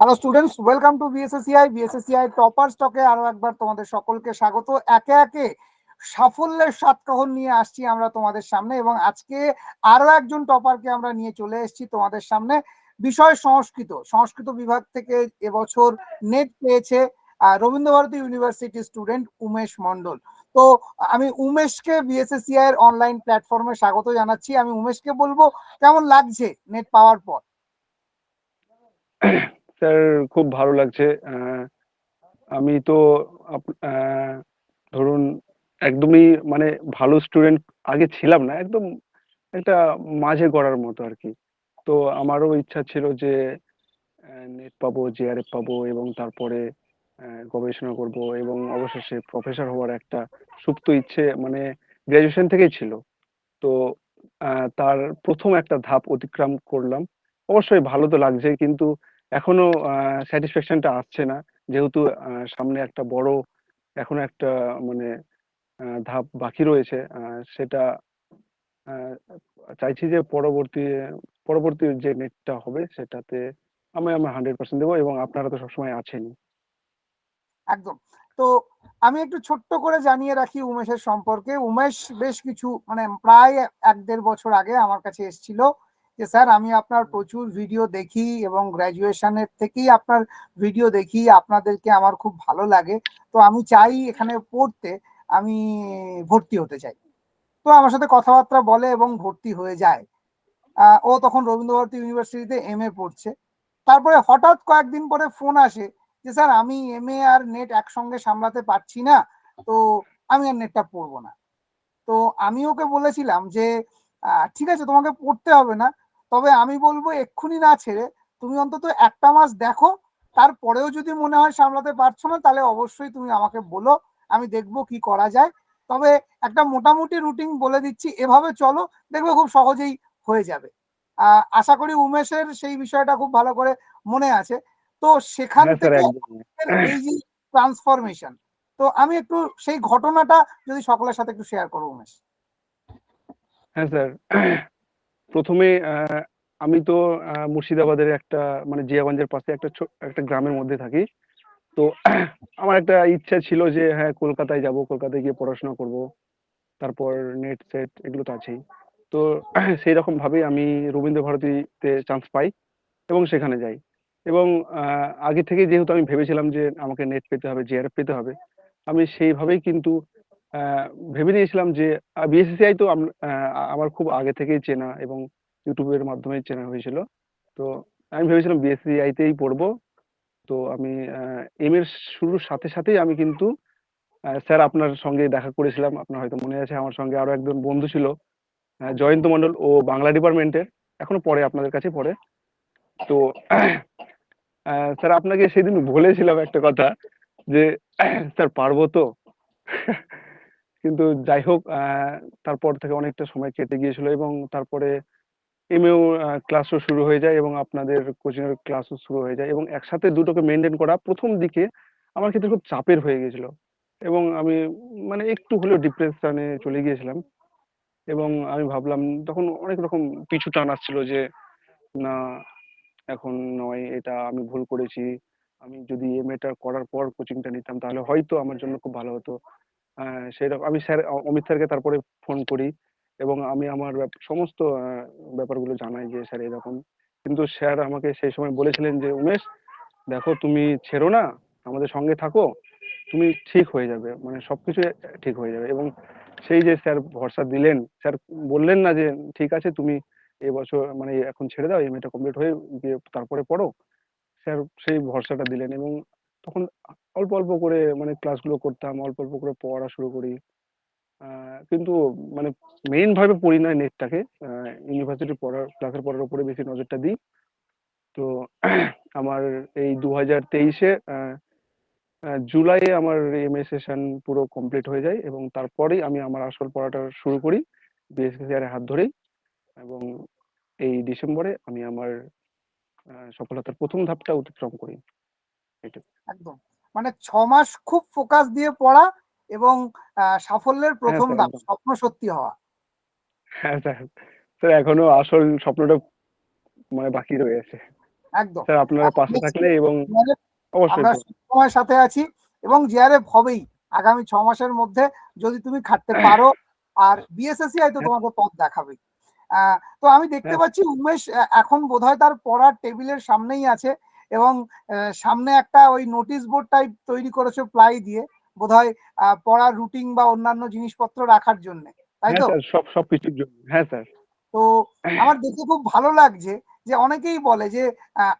Hello students welcome to BSACI BSACI topper স্টকে আরও একবার তোমাদের সকলকে স্বাগত। একে একে সাফল্যের সাতকাহন নিয়ে আসছি আমরা তোমাদের সামনে এবং আজকে আরও একজন টপারকে আমরা নিয়ে চলে এসেছি তোমাদের সামনে। বিষয় সংস্কৃত। সংস্কৃত বিভাগ থেকে এবছর নেট পেয়েছে রবীন্দ্রভারতী ইউনিভার্সিটি স্টুডেন্ট উমেশ মন্ডল তো আমি উমেশকে বিএসএসিআই এর অনলাইন প্ল্যাটফর্মে স্বাগত জানাচ্ছি। আমি উমেশকে বলব, কেমন লাগছে নেট পাওয়ার পর? স্যার, খুব ভালো লাগছে। আমি তো ধরুন একদমই মানে ভালো স্টুডেন্ট আগে ছিলাম না, একদম একটা মাঝে গড়ার মতো আর কি। তো আমারও ইচ্ছা ছিল যে নেট পাবো জেআরএফ পাবো এবং তারপরে গবেষণা করব এবং অবশেষে প্রফেসর হওয়ার একটা সুপ্ত ইচ্ছে মানে গ্রাজুয়েশন থেকেই ছিল। তো তার প্রথম একটা ধাপ অতিক্রম করলাম। অবশ্যই ভালো তো লাগছে কিন্তু এখনও স্যাটিসফ্যাকশনটা আসছে না। যেহেতু সামনে একটা বড়, এখনও একটা মানে ধাপ বাকি রয়েছে সেটা চাইছি যে পরবর্তী পরবর্তী যে নেটটা হবে, সেটাতে আমি আমার হান্ড্রেড পার্সেন্ট দেবো এবং আপনারা তো সবসময় আছেনই একদম। তো আমি একটু ছোট্ট করে জানিয়ে রাখি উমেশের সম্পর্কে। উমেশ বেশ কিছু মানে প্রায় এক দেড় বছর আগে আমার কাছে এসেছিল। যে স্যার আমি আপনার প্রচুর ভিডিও দেখি এবং গ্র্যাজুয়েশনের থেকেই আপনার ভিডিও দেখি আপনাদেরকে আমার খুব ভালো লাগে। তো আমি চাই এখানে পড়তে আমি ভর্তি হতে চাই। তো আমার সাথে কথাবার্তা বলে এবং ভর্তি হয়ে যায়। ও তখন রবীন্দ্রভারতী ইউনিভার্সিটিতে এম এ পড়ছে। তারপরে হঠাৎ কয়েকদিন পরে ফোন আসে যে স্যার আমি এম এ আর নেট একসঙ্গে সামলাতে পারছি না তো আমি আর নেটটা পড়ব না। তো আমি ওকে বলেছিলাম যে ঠিক আছে তোমাকে পড়তে হবে না তবে আমি বলব এক্ষুনি না ছেড়ে তুমি অন্তত একটা মাস দেখো তারপরেও যদি মনে হয় সামলাতে পারছ না তাহলে অবশ্যই তুমি আমাকে বলো আমি দেখব কি করা যায়। তবে একটা মোটামুটি রুটিন বলে দিচ্ছি এভাবে চলো দেখবে খুব সহজেই হয়ে যাবে। আহ, আশা করি উমেশের সেই বিষয়টা খুব ভালো করে মনে আছে। তো সেখান থেকে এই যে ট্রান্সফরমেশন তো আমি একটু সেই ঘটনাটা যদি সকলের সাথে একটু শেয়ার করব উমেশ। হ্যাঁ স্যার প্রথমে আমি তো মুর্শিদাবাদের একটা মানে জিয়াগঞ্জের পাশে একটা একটা গ্রামের মধ্যে থাকি। তো আমার একটা ইচ্ছা ছিল যে হ্যাঁ কলকাতায় যাব, কলকাতায় গিয়ে পড়াশোনা করব। তারপর নেট, সেট এগুলো তো আছেই। তো সেই রকম ভাবেই আমি রবীন্দ্র ভারতীতে চান্স পাই এবং সেখানে যাই। এবং আগে থেকে যেহেতু আমি ভেবেছিলাম যে, আমাকে নেট পেতে হবে জেআরএফ পেতে হবে, আমি সেইভাবেই কিন্তু ভেবে নিয়েছিলাম যে বিএসসিআই তো আমার খুব আগে থেকেই চেনা এবং ইউটিউবের মাধ্যমে চেনা হয়েছিল। তো আমি ভেবেছিলাম বিএসসিআই তেই পড়ব। তো আমি এম এর শুরুর সাথে সাথেই আমি কিন্তু স্যার আপনার সঙ্গে দেখা করেছিলাম। আপনার হয়তো মনে আছে, আমার সঙ্গে আরও একজন বন্ধু ছিল জয়ন্ত মন্ডল ও বাংলা ডিপার্টমেন্টের, এখনও পড়ে আপনাদের কাছে পড়ে। তো স্যার আপনাকে সেদিন বলেছিলাম একটা কথা যে, স্যার পারব তো? কিন্তু যাই হোক তারপর থেকে অনেকটা সময় কেটে গিয়েছিল এবং তারপরে এমএও ক্লাসও শুরু হয়ে যায় এবং আপনাদের কোচিং এর ক্লাসও শুরু হয়ে যায় এবং একসাথে দুটোকে মেনটেন করা প্রথম দিকে আমার ক্ষেত্রে খুব চাপের হয়ে গেছিল এবং আমি মানে একটু হলেও ডিপ্রেশনে চলে গিয়েছিলাম এবং আমি ভাবলাম তখন অনেক রকম পিছু টান আসছিল যে, না, এখন নয়, এটা আমি ভুল করেছি। আমি যদি এম এমএটা করার পর কোচিংটা নিতাম তাহলে হয়তো আমার জন্য খুব ভালো হতো। সেরকম আমি স্যার অমিত স্যারকে তারপরে ফোন করি এবং আমি আমার সমস্ত ব্যাপারগুলো জানাই যে স্যার এরকম। কিন্তু স্যার আমাকে সেই সময় বলেছিলেন যে, উমেশ, দেখো তুমি ছেড়ো না, আমাদের সঙ্গে থাকো, তুমি ঠিক হয়ে যাবে মানে সবকিছু ঠিক হয়ে যাবে। এবং সেই যে স্যার ভরসা দিলেন, স্যার বললেন না যে, ঠিক আছে, তুমি এবছর মানে এখন ছেড়ে দাও এমএটা কমপ্লিট হয়ে গিয়ে তারপরে পড়ো। স্যার সেই ভরসাটা দিলেন এবং তখন অল্প অল্প করে মানে ক্লাসগুলো করতাম অল্প অল্প করে পড়া শুরু করি। আহ, কিন্তু মানে মেইন ভাবে পড়ি না নেটটাকে ইউনিভার্সিটি পড়ার ক্লাসের পড়ার উপরে বেশি নজরটা দিই। তো আমার এই দু হাজার তেইশে জুলাইয়ে আমার এমএ সেশন পুরো কমপ্লিট হয়ে যায় এবং তারপরেই আমি আমার আসল পড়াটা শুরু করি বিএসসিআর এর হাত ধরেই। এবং এই ডিসেম্বরে আমি আমার আহ, সফলতার প্রথম ধাপটা অতিক্রম করি। একদম। মানে ছ মাস খুব ফোকাস দিয়ে পড়া এবং সাফল্যের প্রথম স্যার, ধাপ স্বপ্ন সত্যি হওয়া। হ্যাঁ স্যার স্যার এখনও আসল স্বপ্নটা মানে বাকি রয়েছে একদম। স্যার আপনারা পাশে থাকলে এবং অবশ্যই আমরা সাথে আছি এবং জিআরএফ হবেই আগামী ছ মাসের মধ্যে যদি তুমি খাটতে পারো আর বিএসএসসি হয়তো তোমাকে পথ দেখাবে। তো আমি দেখতে হ্যাঁ। পাচ্ছি উমেশ এখন বোধহয় তার পড়ার টেবিলের সামনেই আছে। এবং সামনে একটা ওই নোটিশ বোর্ড টাইপ তৈরি করেছে প্লাই দিয়ে বোধহয় পড়ার রুটিন বা অন্যান্য জিনিসপত্র রাখার জন্য তাই হ্যাঁ তো? সব সব কিছুর জন্য হ্যাঁ স্যার। তো আমার দেখে খুব ভালো লাগছে যে অনেকেই বলে যে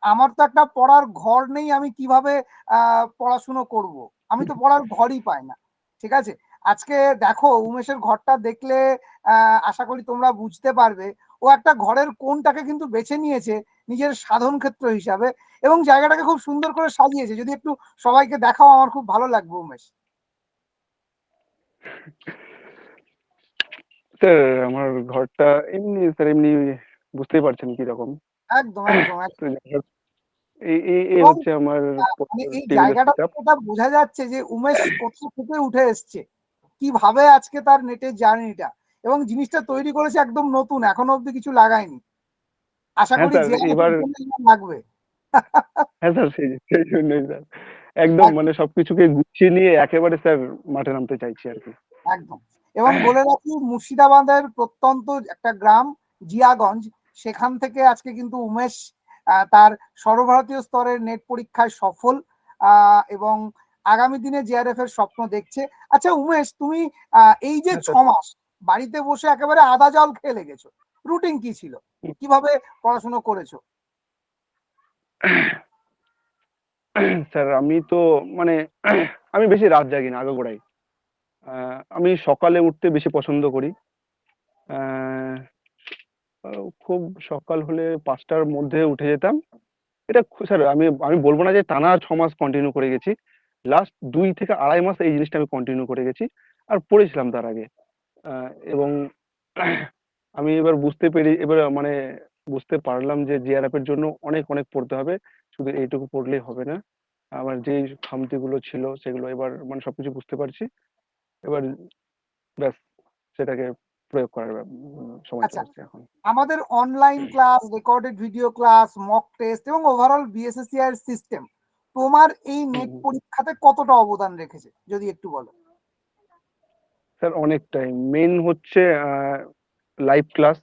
আমার তো একটা পড়ার ঘর নেই আমি কীভাবে আহ, পড়াশুনো করব? আমি তো পড়ার ঘরই পাই না ঠিক আছে? আজকে দেখো উমেশের ঘরটা দেখলে আহ, আশা করি তোমরা বুঝতে পারবে ও একটা ঘরের কোনটাকে কিন্তু বেছে নিয়েছে নিজের সাধন ক্ষেত্র হিসাবে এবং জায়গাটাকে খুব সুন্দর করে সাজিয়েছে যদি একটু সবাইকে দেখাও আমার খুব ভালো লাগবে উমেশ স্যার আমার ঘরটা এমনি স্যার এমনি বুঝতেই পারছেন কীরকম একদম একদম একদম। এই হচ্ছে আমার মানে এই জায়গাটা setup। বোঝা যাচ্ছে যে উমেশ কোথা থেকে উঠে এসছে কীভাবে আজকে তার নেটের জার্নিটা এবং জিনিসটা তৈরি করেছে একদম নতুন এখনও অব্দি কিছু লাগায়নি। আশা হ্যাঁ করি যে এবার- লাগবে। হ্যাঁ স্যার সেই জন্যই স্যার। একদম মানে সবকিছুকে গুছিয়ে নিয়ে একেবারে স্যার মাঠে নামতে চাইছি আর কি। একদম। এবং বলে রাখি মুর্শিদাবাদের প্রত্যন্ত একটা গ্রাম জিয়াগঞ্জ সেখান থেকে আজকে কিন্তু উমেশ আহ, তার সর্বভারতীয় স্তরের নেট পরীক্ষায় সফল আহ, এবং আগামী দিনে জিআরএফ এর স্বপ্ন দেখছে। আচ্ছা উমেশ তুমি আহ, এই যে হ্যাঁ, ছ মাস বাড়িতে বসে একেবারে আদা জল খেয়ে লেগেছো। রুটিন কি ছিল? কীভাবে পড়াশোনা করেছ? স্যার, আমি তো মানে আমি বেশি রাত জাগি না, আগাগোড়াই। আমি সকালে উঠতে বেশি পছন্দ করি। খুব সকাল হলে পাঁচটার মধ্যে উঠে যেতাম। এটা স্যার, আমি আমি বলব না যে টানা ছ মাস কন্টিনিউ করে গেছি। লাস্ট দুই থেকে আড়াই মাস এই জিনিসটা আমি কন্টিনিউ করে গেছি। আর পড়েছিলাম তার আগে। এবং আমি এবার বুঝতে পেরে এবার মানে বুঝতে পারলাম যে জিআরএফ এর জন্য অনেক অনেক পড়তে হবে। শুধু এইটুকু পড়লেই হবে না। আমার যে খামতিগুলো ছিল সেগুলো এবার মানে সবকিছু বুঝতে পারছি। এবার ব্যাস সেটাকে প্রয়োগ করার সময় আচ্ছা। এখন। আমাদের online class recorded video class mock test এবং ওভারঅল বিএসএসসি এর সিস্টেম তোমার এই নেট পরীক্ষাতে কতটা অবদান রেখেছে? যদি একটু বলো। স্যার, অনেকটাই। মেন হচ্ছে লাইভ ক্লাস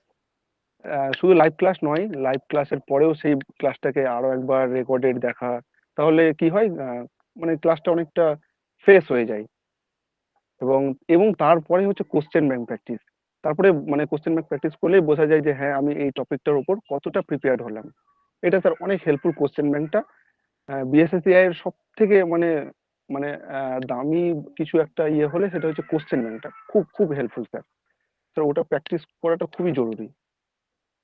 শুধু লাইভ ক্লাস নয় লাইভ ক্লাসের পরেও সেই ক্লাসটাকে আরও একবার রেকর্ডেড দেখা। তাহলে কি হয় মানে ক্লাসটা অনেকটা ফ্রেশ হয়ে যায়। এবং এবং তারপরে হচ্ছে কোশ্চেন ব্যাংক প্র্যাকটিস তারপরে মানে কোশ্চেন ব্যাংক প্র্যাকটিস করলেই বোঝা যায় যে হ্যাঁ আমি এই টপিকটার উপর কতটা প্রিপেয়ার্ড হলাম। এটা স্যার অনেক হেল্পফুল কোশ্চেন ব্যাংকটা বিএসএসসিআই এর সব থেকে মানে মানে আহ, দামি কিছু একটা ইয়ে হলে সেটা হচ্ছে কোশ্চেন ব্যাংকটা খুব খুব হেল্পফুল স্যার স্যার ওটা প্র্যাকটিস করাটা খুবই জরুরি।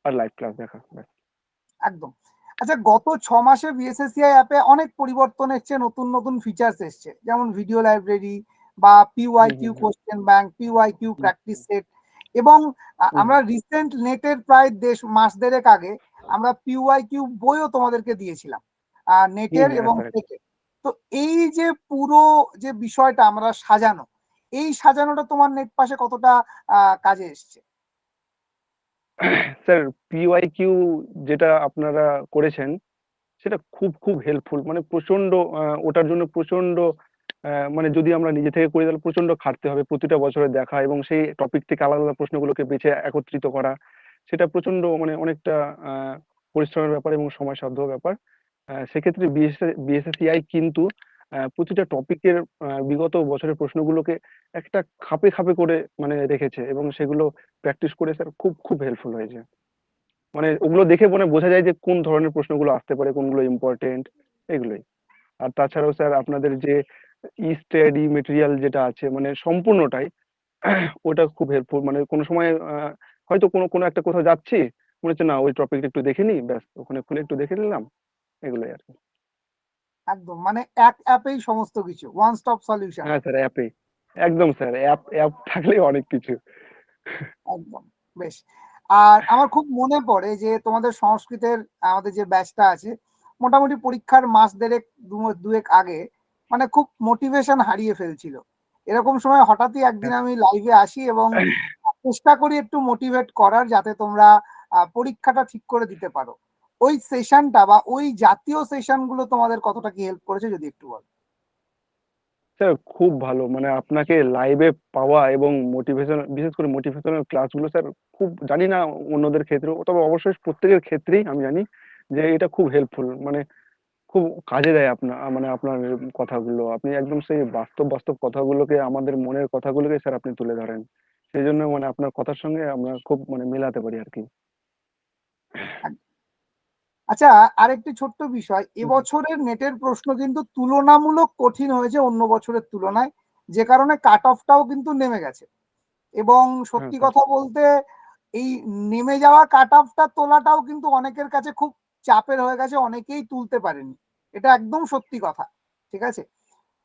আর লাইভ ক্লাস দেখা একদম। আচ্ছা গত ছ মাসে বিএসএসসিআই অ্যাপে অনেক পরিবর্তন এসছে নতুন নতুন ফিচার্স এসছে। যেমন ভিডিও লাইব্রেরি বা PYQ. Question bank PYQ practice set এবং। আমরা রিসেন্ট নেটের প্রায় দেশ মাস দেড়েক আগে আমরা পিওয়াই কিউ বইও তোমাদেরকে দিয়েছিলাম। নেটের এবং টেকের তো এই যে পুরো যে বিষয়টা আমরা সাজানো এই সাজানোটা তোমার নেট পাশে কতটা কাজে এসছে? স্যার পিওয়াই কিউ যেটা আপনারা করেছেন সেটা খুব খুব হেল্পফুল মানে প্রচণ্ড ওটার জন্য প্রচণ্ড মানে যদি আমরা নিজে থেকে করি তাহলে প্রচণ্ড খাটতে হবে প্রতিটা বছরে দেখা এবং সেই টপিক থেকে আলাদা আলাদা প্রশ্নগুলোকে বেছে একত্রিত করা সেটা প্রচণ্ড মানে অনেকটা পরিশ্রমের ব্যাপার এবং সময়সাধ্য ব্যাপার। আহ, সেক্ষেত্রে বিএসএসসিআই কিন্তু আহ, প্রতিটা টপিকের বিগত বছরের প্রশ্নগুলোকে একটা খাপে খাপে করে মানে রেখেছে এবং সেগুলো প্র্যাকটিস করে স্যার খুব খুব হেল্পফুল হয়েছে। মানে ওগুলো দেখে মনে বোঝা যায় যে কোন ধরনের প্রশ্নগুলো আসতে পারে কোনগুলো ইম্পর্টেন্ট এগুলোই। আর তাছাড়াও স্যার আপনাদের যে ই স্টাডি মেটেরিয়াল যেটা আছে মানে সম্পূর্ণটাই ওটা খুব হেল্পফুল মানে কোনো সময় হয়তো কোনো কোনো একটা কোথাও যাচ্ছি মনে হচ্ছে না ওই টপিকটা একটু দেখে নিই ব্যাস ওখানে খুলে একটু দেখে নিলাম। এগুলোই আর কি। একদম মানে এক অ্যাপেই সমস্ত কিছু ওয়ান স্টপ সলিউশন হ্যাঁ স্যার অ্যাপে একদম স্যার অ্যাপ অ্যাপ থাকলে অনেক কিছু। একদম বেশ। আর আমার খুব মনে পড়ে যে তোমাদের সংস্কৃতের আমাদের যে ব্যাচটা আছে মোটামুটি পরীক্ষার মাস দেড়েক দু- দুয়েক আগে মানে খুব মোটিভেশন হারিয়ে ফেলছিল। এরকম সময় হঠাৎই একদিন আমি লাইভে আসি এবং চেষ্টা করি একটু মোটিভেট করার যাতে তোমরা পরীক্ষাটা ঠিক করে দিতে পারো। ওই সেশনটা বা ওই জাতীয় সেশনগুলো তোমাদের কতটা কি হেল্প করেছে যদি একটু বল? স্যার খুব ভালো। মানে আপনাকে লাইভে পাওয়া এবং মোটিভেশন বিশেষ করে মোটিভেশনাল ক্লাসগুলো স্যার খুব জানি না অন্যদের ক্ষেত্রেও তবে অবশ্যই প্রত্যেকের ক্ষেত্রেই আমি জানি যে এটা খুব হেল্পফুল মানে খুব কাজে দেয় আপনার মানে আপনার কথাগুলো। আপনি একদম সেই বাস্তব বাস্তব কথাগুলোকে আমাদের মনের কথাগুলোকে স্যার আপনি তুলে ধরেন। সেই জন্য মানে আপনার কথার সঙ্গে আমরা খুব মানে মেলাতে পারি আর কি। আচ্ছা আরেকটি ছোট্ট বিষয়। এবছরের নেটের প্রশ্ন কিন্তু তুলনামূলক কঠিন হয়েছে অন্য বছরের তুলনায় যে কারণে কাট অফটাও কিন্তু নেমে গেছে। এবং সত্যি হ্যাঁ, কথা বলতে এই নেমে যাওয়া কাট অফটা তোলাটাও কিন্তু অনেকের কাছে খুব চাপের হয়ে গেছে অনেকেই তুলতে পারেনি। এটা একদম সত্যি কথা ঠিক আছে?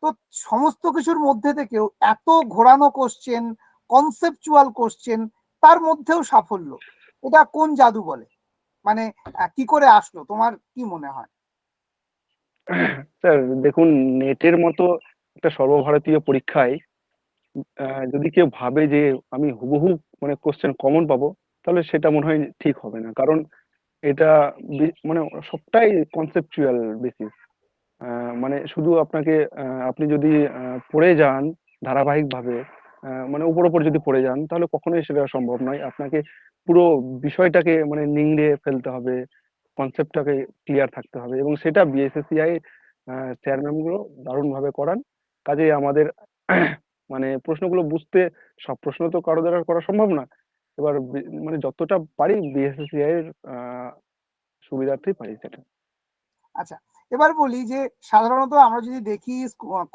তো সমস্ত কিছুর মধ্যে থেকেও এত ঘোরানো কোশ্চেন কনসেপচুয়াল কোশ্চেন তার মধ্যেও সাফল্য। এটা কোন জাদু বলে? মানে কি করে আসলো? তোমার কি মনে হয়? স্যার, দেখুন, নেটের মতো একটা সর্বভারতীয় পরীক্ষায় যদি কেউ ভাবে যে আমি হুবহু মানে কোশ্চেন কমন পাবো, তাহলে সেটা মনে হয় ঠিক হবে না। কারণ এটা মানে সবটাই কনসেপচুয়াল বেসিস মানে শুধু আপনাকে আপনি যদি পড়ে যান ধারাবাহিকভাবে মানে উপর উপর যদি পড়ে যান, তাহলে কখনোই সেটা সম্ভব নয়। আপনাকে পুরো বিষয়টাকে মানে নিংড়ে ফেলতে হবে কনসেপ্টটাকে ক্লিয়ার থাকতে হবে এবং সেটা বিএসএসসিআই স্যার ম্যামগুলো দারুণ ভাবে করান। কাজেই আমাদের মানে প্রশ্নগুলো বুঝতে সব প্রশ্ন তো কারও দ্বারা করা সম্ভব না। এবার মানে যতটা পারি বিএসএসসিআই এর আহ, সুবিধার্থেই পারি সেটা। আচ্ছা এবার বলি যে সাধারণত আমরা যদি দেখি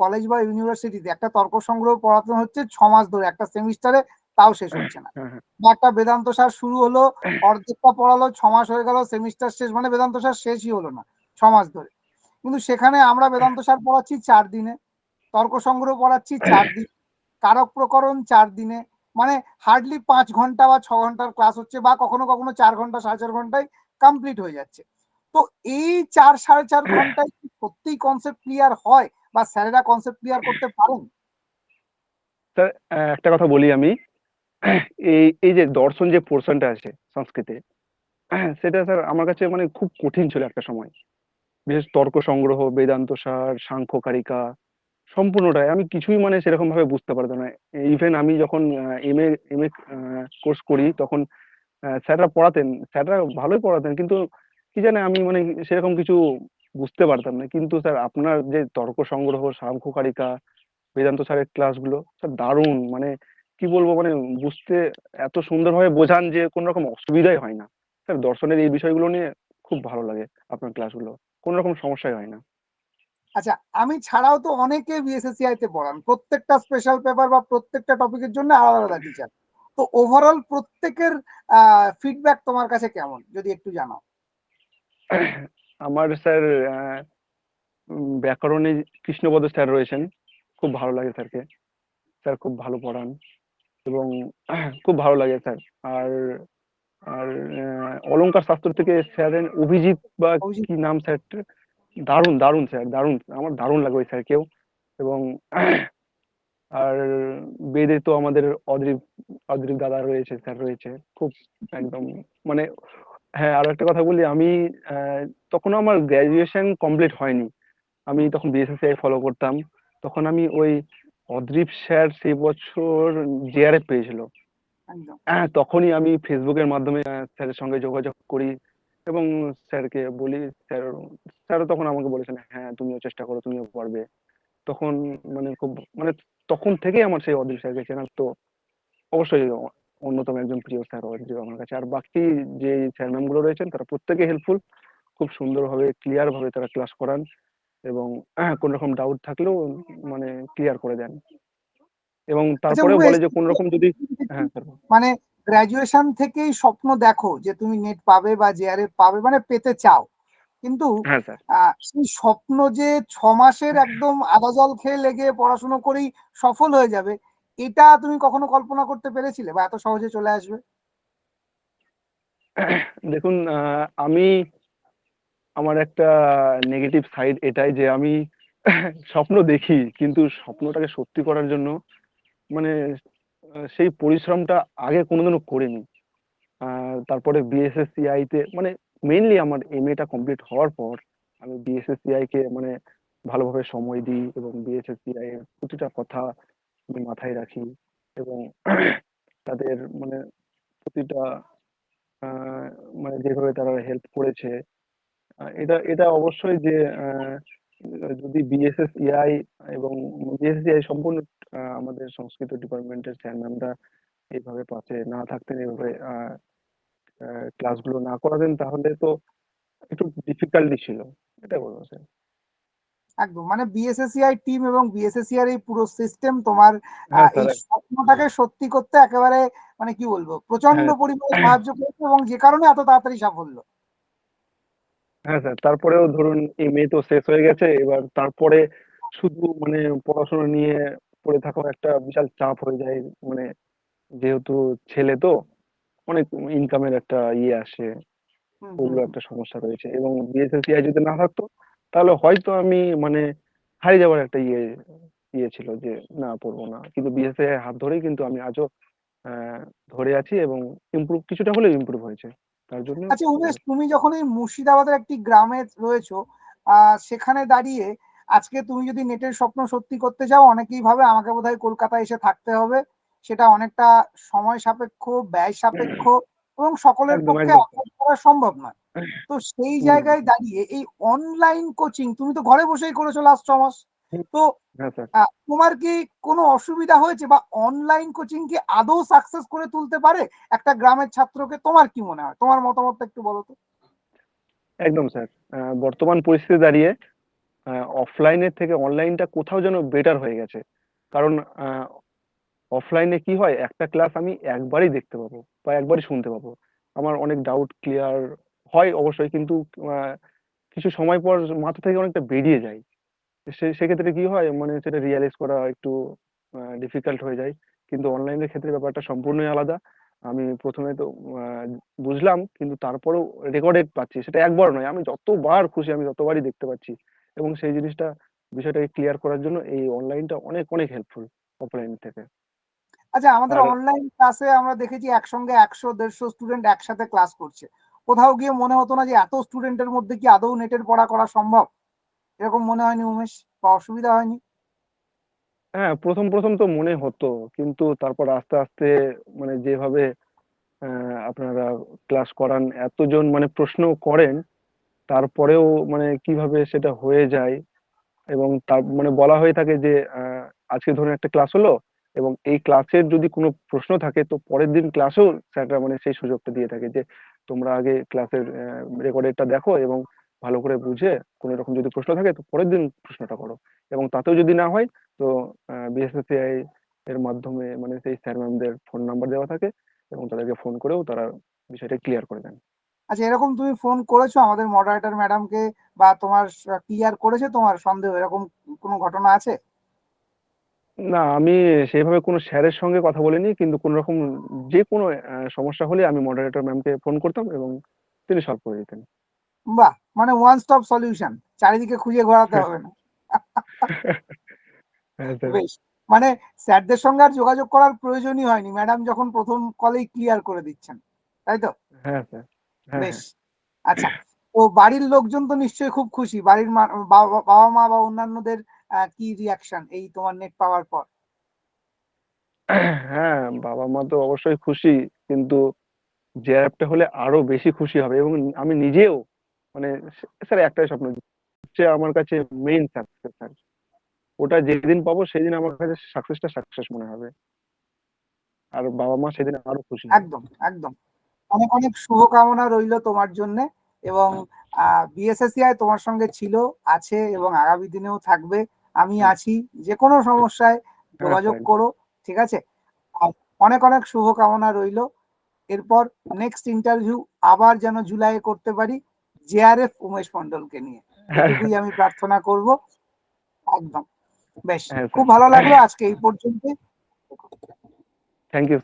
কলেজ বা ইউনিভার্সিটিতে একটা তর্ক সংগ্রহ পড়াতে হচ্ছে ছ মাস ধরে একটা সেমিস্টারে তাও শেষ হচ্ছে না। হ্যাঁ হ্যাঁ বা একটা বেদান্ত সার শুরু হলো অর্ধেকটা পড়ালো ছ মাস হয়ে গেল সেমিস্টার শেষ মানে বেদান্ত সার শেষই হলো না ছ মাস ধরে। কিন্তু সেখানে আমরা বেদান্ত সার পড়াচ্ছি চার দিনে তর্ক সংগ্রহ পড়াচ্ছি চার দিন কারক প্রকরণ চার দিনে মানে হার্ডলি পাঁচ ঘণ্টা বা ছ ঘণ্টার ক্লাস হচ্ছে বা কখনো কখনো চার ঘণ্টা সাড়ে চার ঘন্টায় কমপ্লিট হয়ে যাচ্ছে। তো এই চার সাড়ে চার ঘন্টায় কি সত্যিই কনসেপ্ট ক্লিয়ার হয় বা স্যারেরা কনসেপ্ট ক্লিয়ার করতে পারেন? স্যার একটা কথা বলি আমি। এই এই যে দর্শন যে পোর্শনটা আছে সংস্কৃতে সেটা স্যার আমার কাছে মানে খুব কঠিন ছিল একটা সময়। বিশেষ তর্ক সংগ্রহ, বেদান্ত সার সাংখ্য কারিকা সম্পূর্ণটাই আমি কিছুই মানে সেরকম ভাবে বুঝতে পারতাম না। ইভেন আমি যখন M A M A course করি, তখন স্যাররা পড়াতেন স্যাররা ভালোই পড়াতেন, কিন্তু কি জানে আমি মানে সেরকম কিছু বুঝতে পারতাম না। কিন্তু স্যার আপনার যে তর্ক সংগ্রহ সাংখ্য কারিকা বেদান্ত স্যারের ক্লাসগুলো স্যার দারুণ মানে কি বলব মানে বুঝতে এত সুন্দরভাবে বোঝান যে কোনো রকম অসুবিধাই হয় না। স্যার দর্শনের এই বিষয়গুলো নিয়ে খুব ভালো লাগে আপনার ক্লাসগুলো। কোনো রকম সমস্যাই হয় না। আচ্ছা আমি ছাড়াও তো অনেকে বিএসএসসিআই তে পড়ান। প্রত্যেকটা স্পেশাল পেপার বা প্রত্যেকটা টপিকের জন্য আলাদা আলাদা টিচার তো ওভারঅল প্রত্যেকের ফিডব্যাক তোমার কাছে কেমন? যদি একটু জানাও। আমার স্যার ব্যাকরণে কৃষ্ণপদ স্যার রয়েছেন। খুব ভালো লাগে স্যারকে। স্যার খুব ভালো পড়ান। এবং খুব ভালো লাগে স্যার। আর আর আহ, অলংকার শাস্ত্র থেকে স্যারের অভিজিৎ বা। কি নাম স্যার? দারুণ দারুণ স্যার দারুণ আমার দারুণ লাগে ওই স্যারকেও এবং আর বেদে তো আমাদের অদ্রিব অদ্রিব দাদা রয়েছে স্যার রয়েছে। খুব একদম মানে হ্যাঁ আর একটা কথা বলি আমি আহ, তখনও আমার গ্র্যাজুয়েশন কমপ্লিট হয়নি। আমি তখন বিএসএসসিআই ফলো করতাম। তখন আমি ওই অদ্রিব স্যার সেই বছর জেআরএফ পেয়েছিল। হ্যাঁ তখনই আমি ফেসবুকের মাধ্যমে স্যারের সঙ্গে যোগাযোগ করি এবং স্যারকে বলি স্যার স্যারও তখন আমাকে বলেছেন হ্যাঁ তুমিও চেষ্টা করো তুমিও পারবে। তখন মানে খুব মানে তখন থেকেই আমার সেই অদ্রিব স্যারকে চেনা তো অবশ্যই অন্যতম একজন প্রিয় স্যার অদ্রিব আমার কাছে। আর বাকি যে স্যার ম্যামগুলো রয়েছেন তারা প্রত্যেকে হেল্পফুল খুব সুন্দরভাবে ক্লিয়ার ভাবে তারা ক্লাস করান। এবং কোনো রকম ডাউট থাকলেও মানে ক্লিয়ার করে দেন। এবং তারপরে বলে যে কোন রকম যদি হ্যাঁ স্যার মানে গ্রাজুয়েশন থেকেই স্বপ্ন দেখো যে তুমি নেট পাবে বা জেআরএফ পাবে মানে পেতে চাও। কিন্তু হ্যাঁ সেই স্বপ্ন যে ছ মাসের একদম আদা জল খেয়ে লেগে পড়াশোনা করেই সফল হয়ে যাবে এটা তুমি কখনো কল্পনা করতে পেরেছিলে বা এত সহজে চলে আসবে? দেখুন আমি আমার একটা নেগেটিভ সাইড এটাই যে আমি স্বপ্ন দেখি, কিন্তু স্বপ্নটাকে সত্যি করার জন্য মানে সেই পরিশ্রমটা আগে কোনোদিনও করিনি। তারপরে বিএসএসসিআই তে মানে মেইনলি আমার এমএটা কমপ্লিট হওয়ার পর আমি বিএসএসসিআই কে মানে ভালোভাবে সময় দিই এবং বিএসএসসিআই এর প্রতিটা কথা মাথায় রাখি এবং তাদের মানে প্রতিটা মানে যেভাবে তারা হেল্প করেছে এটা এটা অবশ্যই যে যদি বিএসএসইআই এবং বিএসএসইআই সম্পূর্ণ আমাদের সংস্কৃত ডিপার্টমেন্টের স্যার ম্যামরা এইভাবে পাশে না থাকতেন এইভাবে ক্লাসগুলো না করাতেন তাহলে তো একটু ডিফিকাল্টি ছিল। এটা বলব স্যার। একদম মানে বিএসএসসিআই টিম এবং বিএসএসসিআর এই পুরো সিস্টেম তোমার হ্যাঁ এই স্বপ্নটাকে সত্যি করতে একেবারে মানে কি বলব প্রচণ্ড হ্যাঁ। পরিমাণে সাহায্য করেছে এবং যে কারণে এত তাড়াতাড়ি সাফল্য। হ্যাঁ স্যার তারপরেও ধরুন এমএ তো শেষ হয়ে গেছে এবার তারপরে শুধু মানে পড়াশোনা নিয়ে পড়ে থাকা একটা বিশাল চাপ হয়ে যায় মানে যেহেতু ছেলে তো অনেক ইনকামের একটা ইয়ে আসে হুম, হুম, ওগুলো হুম। একটা সমস্যা রয়েছে এবং বিএসএসসিআই যদি না থাকতো তাহলে হয়তো আমি মানে হারিয়ে যাওয়ার একটা ইয়ে ইয়ে ছিল যে না পড়ব না কিন্তু বিএসএসসিআই হাত ধরেই কিন্তু আমি আজও আহ, ধরে আছি এবং ইমপ্রুভ কিছুটা হলেও ইমপ্রুভ হয়েছে তার জন্য আচ্ছা উমেশ তুমি যখন এই মুর্শিদাবাদের একটি গ্রামে রয়েছো সেখানে দাঁড়িয়ে আজকে তুমি যদি নেটের স্বপ্ন সত্যি করতে চাও অনেকেই ভাবে আমাকে বোধহয় কলকাতায় এসে থাকতে হবে সেটা অনেকটা সময় সাপেক্ষ ব্যয় সাপেক্ষ এবং সকলের পক্ষে। করা সম্ভব নয় তো সেই জায়গায় দাঁড়িয়ে এই অনলাইন কোচিং তুমি তো ঘরে বসেই করেছ লাস্ট ছ মাস। তো হ্যাঁ স্যার। আহ, তোমার কি কোনো অসুবিধা হয়েছে বা অনলাইন কোচিং কি আদৌ সাকসেস করে তুলতে পারে? একটা গ্রামের ছাত্রকে তোমার কি মনে হয়? তোমার মতামতটা একটু বলো তো। একদম স্যার। বর্তমান পরিস্থিতি দাঁড়িয়ে অফলাইনের থেকে অনলাইনটা কোথাও যেন বেটার হয়ে গেছে। কারণ অফলাইনে কি হয়? একটা ক্লাস আমি একবারই দেখতে পাবো বা একবারই শুনতে পাবো। আমার অনেক ডাউট ক্লিয়ার হয় অবশ্যই কিন্তু কিছু সময় পর মাথা থেকে অনেকটা বেরিয়ে যায়। সে সেক্ষেত্রে কি হয়? মানে সেটা রিয়ালাইজ করা একটু ডিফিকাল্ট হয়ে যায়। কিন্তু অনলাইনের ক্ষেত্রে ব্যাপারটা সম্পূর্ণই আলাদা। আমি প্রথমে তো আহ, বুঝলাম কিন্তু তারপরেও রেকর্ডেড পাচ্ছি। সেটা একবার নয় আমি যতবার খুশি আমি ততবারই দেখতে পাচ্ছি। এবং সেই জিনিসটা বিষয়টাকে ক্লিয়ার করার জন্য এই অনলাইনটা অনেক অনেক হেল্পফুল অফলাইন থেকে। আচ্ছা আমাদের আর- অনলাইন ক্লাসে আমরা দেখেছি একসঙ্গে একশো দেড়শো স্টুডেন্ট একসাথে ক্লাস করছে। কোথাও গিয়ে মনে হতো না যে এত স্টুডেন্টের মধ্যে কি আদৌ নেটের পড়া করা সম্ভব? এরকম মনে হয়নি উমেশ? বা অসুবিধা হয়নি? হ্যাঁ প্রথম প্রথম তো মনে হতো, কিন্তু তারপর আস্তে আস্তে মানে যেভাবে আপনারা ক্লাস করান, এতজন মানে প্রশ্ন করেন, তারপরেও মানে কীভাবে সেটা হয়ে যায় এবং তার মানে বলা হয়ে থাকে যে আজকে ধরুন একটা ক্লাস হলো এবং এই ক্লাসের যদি কোনো প্রশ্ন থাকে, তো পরের দিন ক্লাসেও স্যাররা মানে সেই সুযোগটা দিয়ে থাকে যে, তোমরা আগে ক্লাসের রেকর্ডেডটা দেখো এবং ভালো করে বুঝে কোনো রকম যদি প্রশ্ন থাকে তো পরের দিন প্রশ্নটা করো। এবং তাতেও যদি না হয় তো বিএসএসসিআই এর মাধ্যমে মানে সেই স্যার ম্যামদের ফোন নাম্বার দেওয়া থাকে এবং তাদেরকে ফোন করেও তারা বিষয়টা ক্লিয়ার করে দেন। আচ্ছা এরকম তুমি ফোন করেছ আমাদের মডারেটর ম্যাডামকে বা তোমার ক্লিয়ার করেছে তোমার সন্দেহ? এরকম কোনো ঘটনা আছে? না আমি সেইভাবে কোনো স্যারের সঙ্গে কথা বলিনি কিন্তু কোনো রকম যে কোনো সমস্যা হলে আমি মডারেটর ম্যামকে ফোন করতাম এবং তিনি সলভ করে দিতেন। বাহ মানে ওয়ান স্টপ সলিউশন চারিদিকে খুঁজে ঘোরাতে হবে না। হ্যাঁ বেশ মানে স্যারদের সঙ্গে আর যোগাযোগ করার প্রয়োজনই হয়নি। ম্যাডাম যখন প্রথম কলেই ক্লিয়ার করে দিচ্ছেন তাই তো? হ্যাঁ হ্যাঁ বেশ আচ্ছা। তো বাড়ির লোকজন তো নিশ্চয়ই খুব খুশি। বাড়ির বাবা মা বা অন্যান্যদের কি রিয়াকশন এই তোমার নেট পাওয়ার পর? হ্যাঁ হ্যাঁ বাবা মা তো অবশ্যই খুশি কিন্তু যে অ্যাপটা হলে আরও বেশি খুশি হবে। এবং আমি নিজেও মানে স্যার একটাই স্বপ্ন হচ্ছে আমার কাছে মেইন সাকসেস স্যার। ওটা যেদিন পাবো সেদিন আমার কাছে সাকসেসটা সাকসেস মনে হবে। আর বাবা মা সেদিন আরও খুশি একদম একদম। অনেক অনেক শুভকামনা রইল তোমার জন্য এবং বিএসএসিআই তোমার সঙ্গে ছিল আছে এবং আগামী দিনেও থাকবে। আমি আছি যে কোনো সমস্যায় যোগাযোগ করো ঠিক আছে? অনেক অনেক শুভকামনা রইল। এরপর নেক্সট ইন্টারভিউ আবার যেন জুলাইয়ে করতে পারি। জেআরএফ উমেশ মন্ডলকে নিয়ে। এটুকুই আমি প্রার্থনা করব। একদম। বেশ হ্যাঁ, খুব ভালো লাগল আজকে এই পর্যন্ত থ্যাংক ইউ